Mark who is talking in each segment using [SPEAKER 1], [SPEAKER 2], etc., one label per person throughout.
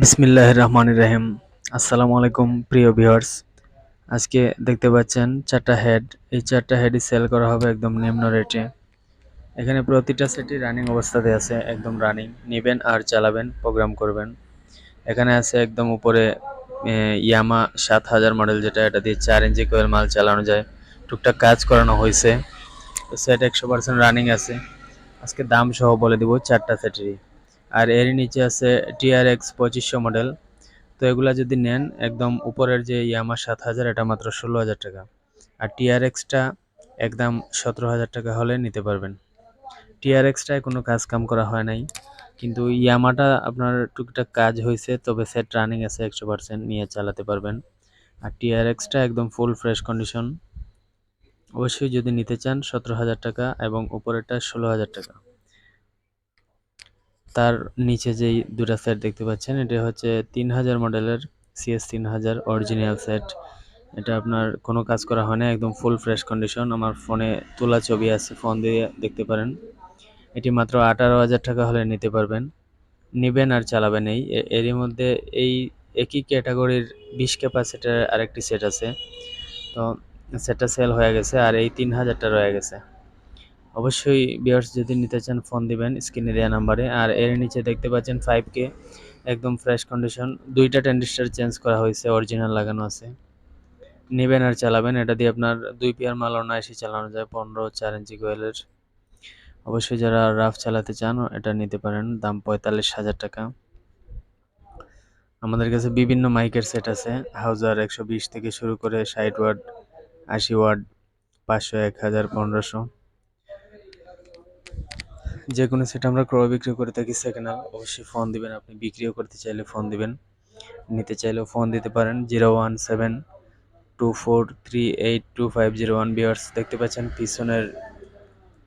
[SPEAKER 1] বিসমিল্লাহ রহমান রহিম। আসসালামু আলাইকুম, প্রিয় ভিউয়ার্স। আজকে দেখতে পাচ্ছেন চারটা হেড এই চারটা হেডই সেল করা হবে একদম নিম্ন রেটে এখানে প্রতিটা সেটই রানিং অবস্থাতে আছে, একদম রানিং নেবেন আর চালাবেন প্রোগ্রাম করবেন। এখানে আছে একদম উপরে ইয়ামা সাত হাজার মডেল যেটা, এটা দিয়ে চার ইঞ্চি কোয়েল মাল চালানো যায়। টুকটাক কাজ করানো হয়েছে সেট একশো পার্সেন্ট রানিং আছে। আজকে দাম সহ বলে দিব চারটা সেটেরই আর এর নিচে আছে টিআরএক্স পঁচিশশো মডেল। তো এগুলা যদি নেন, একদম উপরের যে ইয়ামা সাত হাজার, এটা মাত্র ষোলো হাজার টাকা। আর টিআরএক্সটা একদম সতেরো হাজার টাকা হলে নিতে পারবেন। টিআরএক্সটায় কোনো কাজ কাম করা হয় নাই। কিন্তু ইয়ামাটা আপনার টুকটাক কাজ হয়েছে, তবে সেট রানিং আছে একশো পার্সেন্ট, নিয়ে চালাতে পারবেন। আর টিআরএক্সটা একদম ফুল ফ্রেশ কন্ডিশন। অবশ্যই যদি নিতে চান, সতেরো হাজার টাকা এবং উপরেরটা ষোলো হাজার টাকা। তার নিচে যেই দুটা সেট দেখতে পাচ্ছেন, এটা হচ্ছে তিন হাজার মডেলের সিএস তিন হাজার অরিজিনাল সেট এটা আপনার কোনো কাজ করা হয় না, একদম ফুল ফ্রেশ কন্ডিশন আমার ফোনে তোলা ছবি আছে ফোন দিয়ে দেখতে পারেন। এটি মাত্র আঠারো হাজার টাকা হলে নিতে পারবেন। নেবেন আর চালাবেন এই। এরই মধ্যে এই একই ক্যাটাগরির বিশ ক্যাপাসিটার আরেকটি সেট আছে। তো সেটটা সেল হয়ে গেছে আর এই তিন হাজারটা রয়ে গেছে। অবশ্যই বিয়ার্স যদি নিতে চান ফোন দিবেন স্ক্রিনে দেওয়া নাম্বারে আর এর নিচে দেখতে পাচ্ছেন ফাইভ কে একদম ফ্রেশ কন্ডিশন দুইটা ট্যান্ডিস্টার চেঞ্জ করা হয়েছে অরিজিনাল লাগানো আছে। নেবেন আর চালাবেন। এটা দিয়ে আপনার দুই পেয়ার মাল অনায়াসে চালানো যায়, পনেরো চার ইঞ্চি কোয়েলের অবশ্যই যারা রাফ চালাতে চান, এটা নিতে পারেন। দাম পঁয়তাল্লিশ হাজার টাকা। আমাদের কাছে বিভিন্ন মাইকের সেট আছে। হাউজার একশো বিশ থেকে শুরু করে ষাট ওয়ার্ড আশি ওয়ার্ড পাঁচশো, এক হাজার, পনেরোশো। যে কোনো সেট আমরা ক্রয় বিক্রি করে থাকি হ্যান্ড অবশ্যই ফোন দিবেন। আপনি বিক্রিও করতে চাইলে ফোন দিবেন। নিতে চাইলেও ফোন দিতে পারেন। Zero one seven two four three eight two five zero one বিয়ার্স দেখতে পাচ্ছেন পিছনের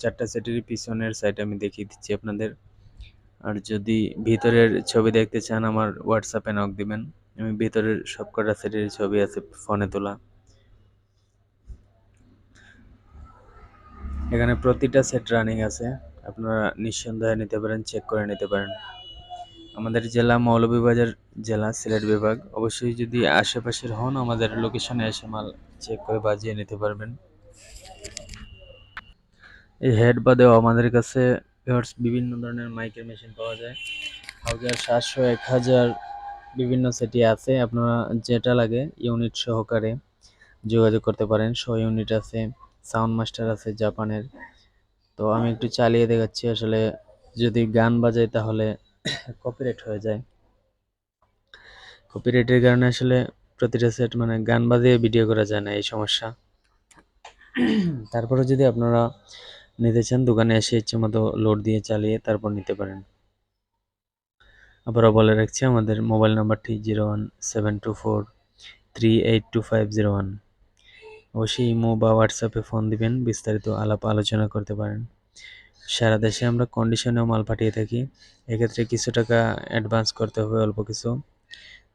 [SPEAKER 1] চারটা সেটেরই পিছনের সাইড আমি দেখিয়ে দিচ্ছি আপনাদের। আর যদি ভিতরের ছবি দেখতে চান, আমার হোয়াটসঅ্যাপে নক দিবেন। আমি ভিতরের সব কটা সেটের ছবি আছে ফোনে তোলা। এখানে প্রতিটা সেট রানিং আছে। আপনারা নিঃসন্দেহে নিতে পারেন চেক করে নিতে পারেন। আমাদের জেলা মৌলভীবাজার জেলা সিলেট বিভাগ, অবশ্যই যদি আশেপাশের হন, আমাদের লোকেশনে এসে মাল চেক করে বাজিয়ে নিতে পারবেন। এই হেড বাদেও আমাদের কাছে বিভিন্ন ধরনের মাইকের মেশিন পাওয়া যায়। হাজার সাতশো এক হাজার বিভিন্ন সেটি আছে, আপনারা যেটা লাগে ইউনিট সহকারে যোগাযোগ করতে পারেন। শো ইউনিট আছে সাউন্ড মাস্টার আছে জাপানের। তো আমি একটু চালিয়ে দেখাচ্ছি আসলে যদি গান বাজাই তাহলে কপিরাইট হয়ে যায়। কপিরাইটের কারণে আসলে প্রতিটা সেট মানে গান বাজিয়ে ভিডিও করা যায় না, এই সমস্যা। তারপরে যদি আপনারা নিতে চান, দোকানে এসে ইচ্ছে মতো লোড দিয়ে চালিয়ে তারপর নিতে পারেন। আবারও বলে রাখছি, আমাদের মোবাইল নাম্বারটি zero one seven two four three eight two five zero one অবশ্যই ইমো বা হোয়াটসঅ্যাপে ফোন দিবেন, বিস্তারিত আলাপ আলোচনা করতে পারেন। সারা দেশে আমরা কন্ডিশনেও মাল পাঠিয়ে থাকি। এক্ষেত্রে কিছু টাকা অ্যাডভান্স করতে হবে অল্প কিছু।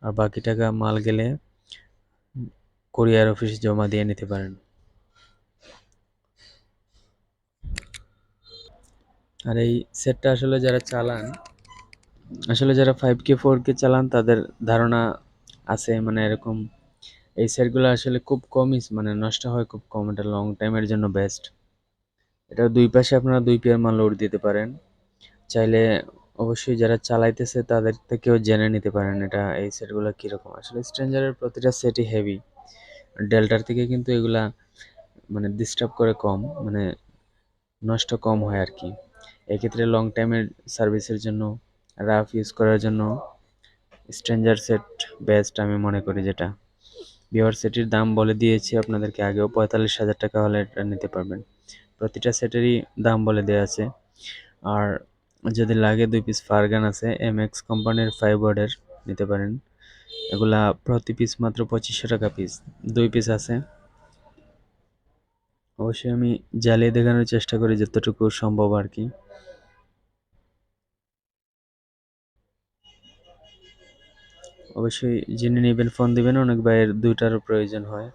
[SPEAKER 1] আর বাকি টাকা মাল গেলে কোরিয়ার অফিসে জমা দিয়ে নিতে পারেন। আর এই সেটটা আসলে যারা চালান, আসলে যারা ফাইভ কে ফোর কে চালান, তাদের ধারণা আছে মানে এরকম এই সেটগুলো আসলে খুব কমই মানে নষ্ট হয় খুব কম, এটা লং টাইমের জন্য বেস্ট এটা দুই পাশে আপনারা দুই পেয়ার মাল লোড দিতে পারেন। চাইলে অবশ্যই যারা চালাইতেছে তাদের থেকেও জেনে নিতে পারেন এটা, এই সেটগুলো কীরকম। আসলে স্ট্রেঞ্জারের প্রতিটা সেটই হেভি ডেল্টার থেকে কিন্তু এগুলা মানে ডিস্টার্ব করে কম মানে নষ্ট কম হয় আর কি এক্ষেত্রে লং টাইমের সার্ভিসের জন্য রাফ ইউজ করার জন্য স্ট্রেঞ্জার সেট বেস্ট আমি মনে করি যেটা। বিওয়ার সেটির দাম বলে দিয়েছি, আপনাদেরকে আগেও পঁয়তাল্লিশ হাজার টাকা হলে এটা নিতে পারবেন। প্রতিটা সেটেরই দাম বলে দেওয়া আছে। আর যদি লাগে দুই পিস ফারগান আছে এম এক্স কোম্পানির ফাইভ ওয়ার্ডের নিতে পারেন। এগুলা প্রতি পিস মাত্র পঁচিশশো টাকা পিস দুই পিস আছে। অবশ্যই আমি জ্বালিয়ে দেখানোর চেষ্টা করি যতটুকু সম্ভব আর কি। অবশ্যই যিনি নেবেন ফোন দিবেন, অনেক ভাইয়ের দুইটারও প্রয়োজন হয়।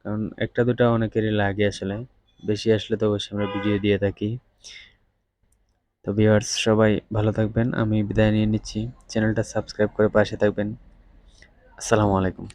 [SPEAKER 1] কারণ একটা, দুটা অনেকেরই লাগে আসলে। বেশি আসলে তো অবশ্যই আমরা ভিডিও দিয়ে থাকি। তো ভিউয়ার্স সবাই ভালো থাকবেন। আমি বিদায় নিয়ে নিচ্ছি। চ্যানেলটা সাবস্ক্রাইব করে পাশে থাকবেন। আসসালামু আলাইকুম।